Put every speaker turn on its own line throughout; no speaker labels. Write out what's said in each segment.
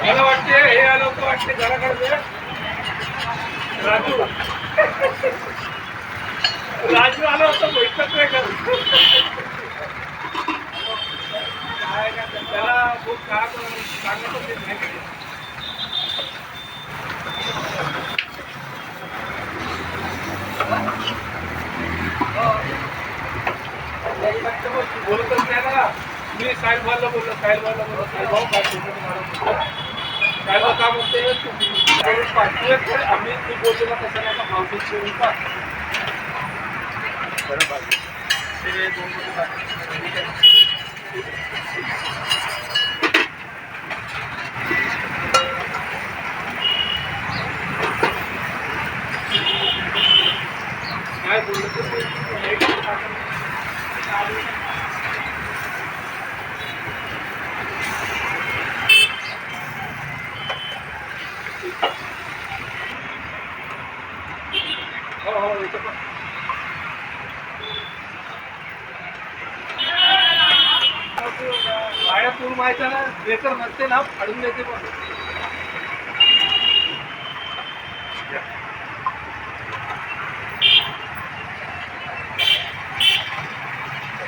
मला वाटते हे आलं होतं वाटते घराकडे राजू. राजू आलं होतं बैठक नाही करत काय काय त्याला खूप काय सांगत होते. बोलतच नाही ना मी साहेब बोललो साहेब बोललो साहेब काय बोलतो काय म्हणते आम्ही तू? बोलतो ना नाही का मावशी काय हो हो येतो पण बाहेर पूल माहिती आहे ना ब्रेकर नसते ना फाडून देते पण.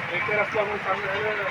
ब्रेकर असल्यामुळे चांगलं झालं.